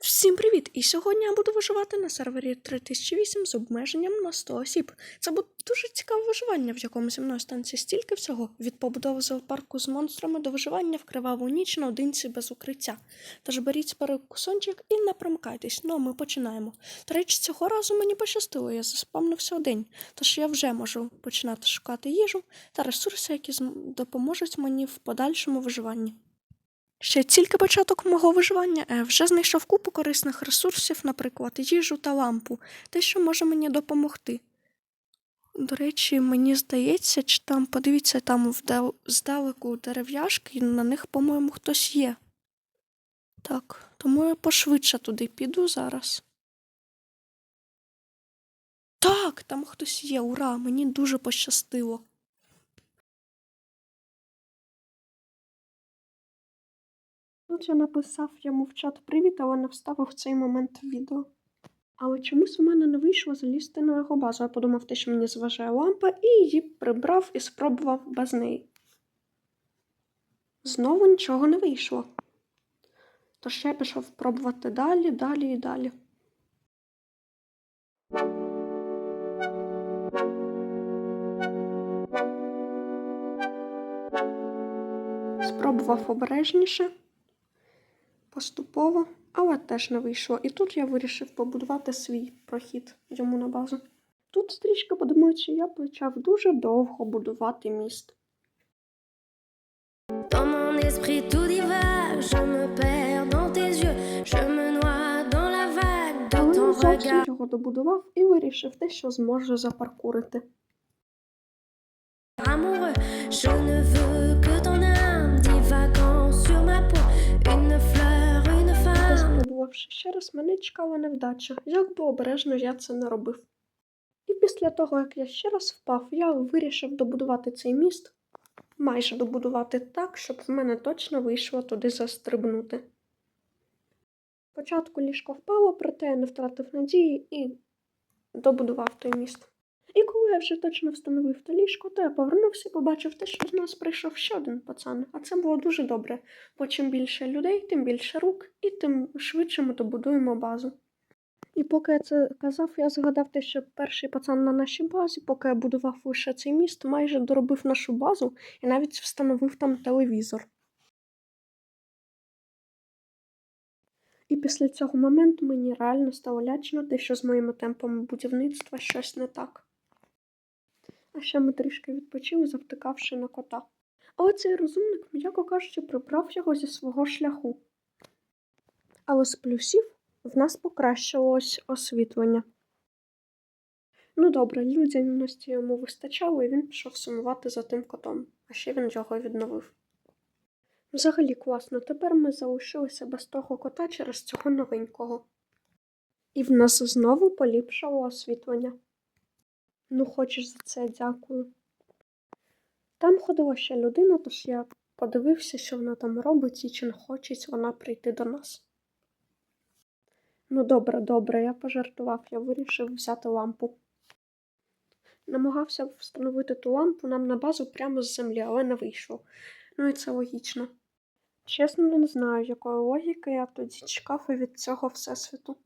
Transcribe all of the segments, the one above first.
Всім привіт! І сьогодні я буду виживати на сервері 3008 з обмеженням на 100 осіб. Це буде дуже цікаве виживання, в якому зі мною станеться стільки всього від побудови зоопарку з монстрами до виживання в криваву ніч наодинці без укриття. Тож беріть перекусончик і не промикайтесь. Ну, а ми починаємо. До речі, цього разу мені пощастило, я заспавнився один, тож я вже можу починати шукати їжу та ресурси, які допоможуть мені в подальшому виживанні. Ще тільки початок мого виживання е, вже знайшов купу корисних ресурсів, наприклад, їжу та лампу, те, що може мені допомогти. До речі, мені здається, чи там, подивіться, там здалеку дерев'яшки, і на них, по-моєму, хтось є. Так, тому я пошвидше туди піду зараз. Так, там хтось є, ура! Мені дуже пощастило. Тут я написав йому в чат привіт, але не вставив в цей момент відео. Але чомусь в мене не вийшло залізти на його базу. Я подумав, те, що мені зважає лампа, і її прибрав і спробував без неї. Знову нічого не вийшло. Тож я пішов пробувати далі, далі і далі. Спробував обережніше, поступово, але теж не вийшло. І тут я вирішив побудувати свій прохід йому на базу. Тут стрічка подумаючи, я почав дуже довго будувати міст. Dans mon esprit tout divague, je me perds dans tes yeux, je me noie dans la vague de ton зовсім regard. його добудував і вирішив те, що зможе запаркурити. Amoureux, je ne veux ще раз, мене чекала невдача, як би обережно я це не робив. І після того, як я ще раз впав, я вирішив добудувати цей міст, майже добудувати так, щоб в мене точно вийшло туди застрибнути. Спочатку ліжко впало, проте я не втратив надії і добудував той міст. І коли я вже точно встановив те ліжко, то я повернувся і побачив те, що з нас прийшов ще один пацан. А це було дуже добре, бо чим більше людей, тим більше рук, і тим швидше ми добудуємо базу. І поки я це казав, я згадав те, що перший пацан на нашій базі, поки я будував лише цей міст, майже доробив нашу базу і навіть встановив там телевізор. І після цього моменту мені реально стало лячно те, що з моїми темпами будівництва щось не так. А ще ми трішки відпочили, завтикавши на кота. Але цей розумник, м'яко кажучи, прибрав його зі свого шляху. Але з плюсів в нас покращилось освітлення. Ну добре, людяності йому вистачало, і він пішов сумувати за тим котом, а ще він його відновив. Взагалі класно, тепер ми залишилися без того кота через цього новенького. І в нас знову поліпшало освітлення. Ну, хочеш за це дякую. Там ходила ще людина, тож я подивився, що вона там робить і чи не хоче вона прийти до нас. Ну, добре, добре, я пожартував, я вирішив взяти лампу. Намагався встановити ту лампу нам на базу прямо з землі, але не вийшло. Ну і це логічно. Чесно, не знаю, якої логіки я тоді чекав і від цього всесвіту.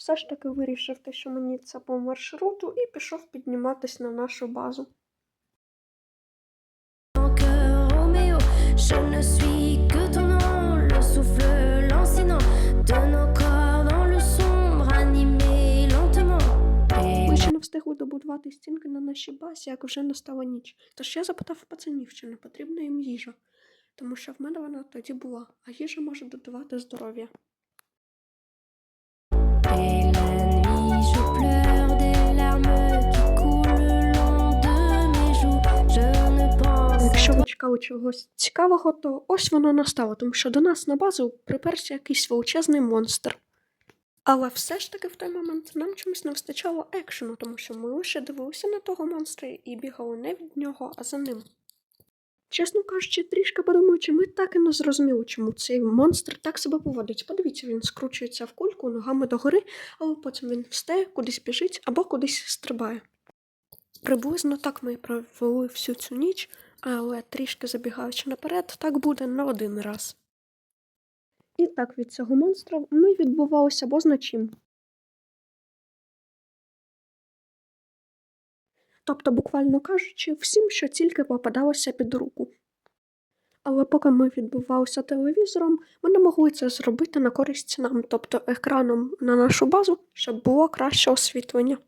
Все ж таки вирішив те, що мені це по маршруту, і пішов підніматись на нашу базу. Ми ще не встигли добудувати стінки на нашій базі, як вже настала ніч. Тож я запитав пацанів, чи не потрібна їм їжа, тому що в мене вона тоді була, а їжа може додавати здоров'я. Чекали чогось цікавого, то ось воно настало, тому що до нас на базу приперся якийсь величезний монстр. Але все ж таки в той момент нам чомусь не вистачало екшену, тому що ми лише дивилися на того монстра і бігали не від нього, а за ним. Чесно кажучи, трішки подумаючи, ми так і не зрозуміли, чому цей монстр так себе поводить. Подивіться, він скручується в кульку ногами догори, але потім він встає, кудись біжить або кудись стрибає. Приблизно так ми провели всю цю ніч, але трішки забігаючи наперед, так буде не один раз. І так від цього монстра ми відбувалися бозна чим. Тобто, буквально кажучи, всім, що тільки попадалося під руку. Але поки ми відбувалися телевізором, ми не могли це зробити на користь нам, тобто екраном на нашу базу, щоб було краще освітлення.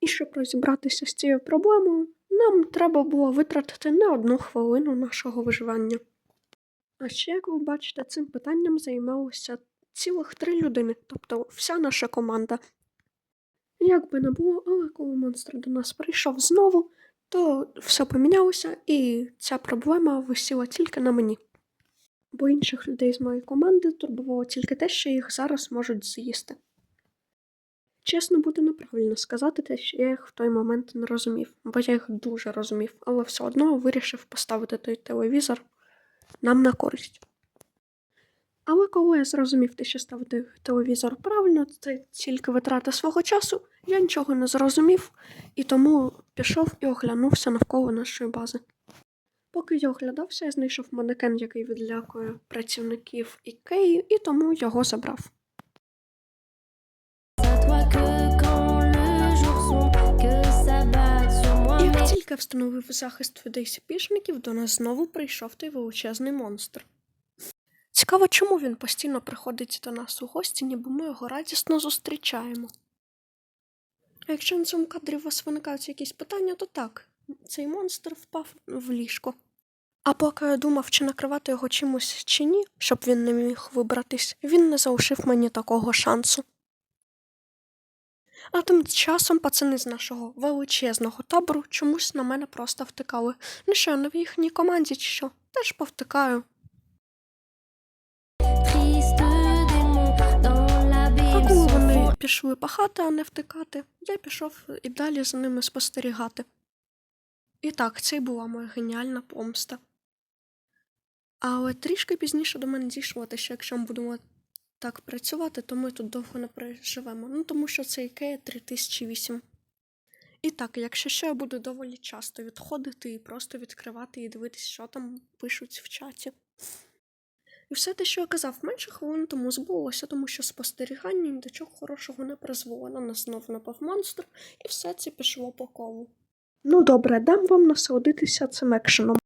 І щоб розібратися з цією проблемою, нам треба було витратити не одну хвилину нашого виживання. А ще, як ви бачите, цим питанням займалося цілих три людини, тобто вся наша команда. Як би не було, але коли монстр до нас прийшов знову, то все помінялося, і ця проблема висіла тільки на мені. Бо інших людей з моєї команди турбувало тільки те, що їх зараз можуть з'їсти. Чесно, буде неправильно сказати те, що я їх в той момент не розумів, бо я їх дуже розумів, але все одно вирішив поставити той телевізор нам на користь. Але коли я зрозумів те, що ставити телевізор правильно, це тільки витрата свого часу, я нічого не зрозумів і тому пішов і оглянувся навколо нашої бази. Поки я оглядався, я знайшов манекен, який відлякує працівників Ікеї, і тому його забрав. Тільки встановив захист від сіпішників, до нас знову прийшов той величезний монстр. Цікаво, чому він постійно приходить до нас у гості, ніби ми його радісно зустрічаємо. А якщо на цьому кадрі у вас виникають якісь питання, то так, цей монстр впав в ліжко. А поки я думав, чи накривати його чимось чи ні, щоб він не міг вибратись, він не залишив мені такого шансу. А тим часом пацани з нашого величезного табору чомусь на мене просто втикали. Ну що, не в їхній команді чи що? Теж повтикаю. А пішли пахати, а не втикати, я пішов і далі за ними спостерігати. І так, це й була моя геніальна помста. Але трішки пізніше до мене дійшло те, що якщо ми будемо так працювати, то ми тут довго не переживемо. Ну тому що це Ікея 3008. І так, якщо що, я буду доволі часто відходити і просто відкривати і дивитися, що там пишуть в чаті. І все те, що я казав менше хвилин тому збулося, тому що спостерігання ні до чого хорошого не призвело. На нас знов напав монстр, і все це пішло по колу. Ну добре, дам вам насолодитися цим екшеном.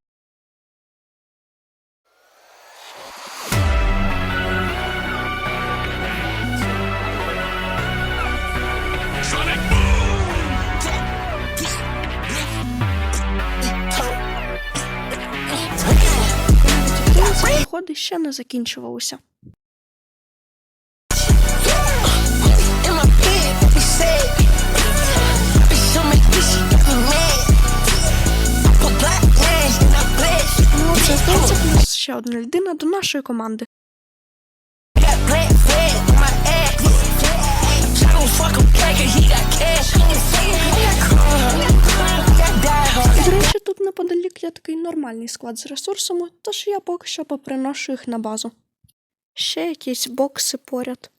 Names ще не закінчувалося Ну, це здається ще одна людина до нашої команди. Неподалік є такий нормальний склад з ресурсами, тож я поки що поприношу їх на базу. Ще якісь бокси поряд.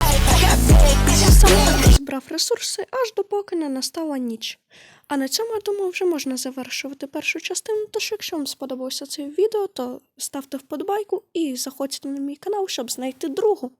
Got bad. Я сам збрав ресурси, аж допоки не настала ніч. А на цьому, я думаю, вже можна завершувати першу частину. Тож, якщо вам сподобалося це відео, то ставте вподобайку і заходьте на мій канал, щоб знайти другу.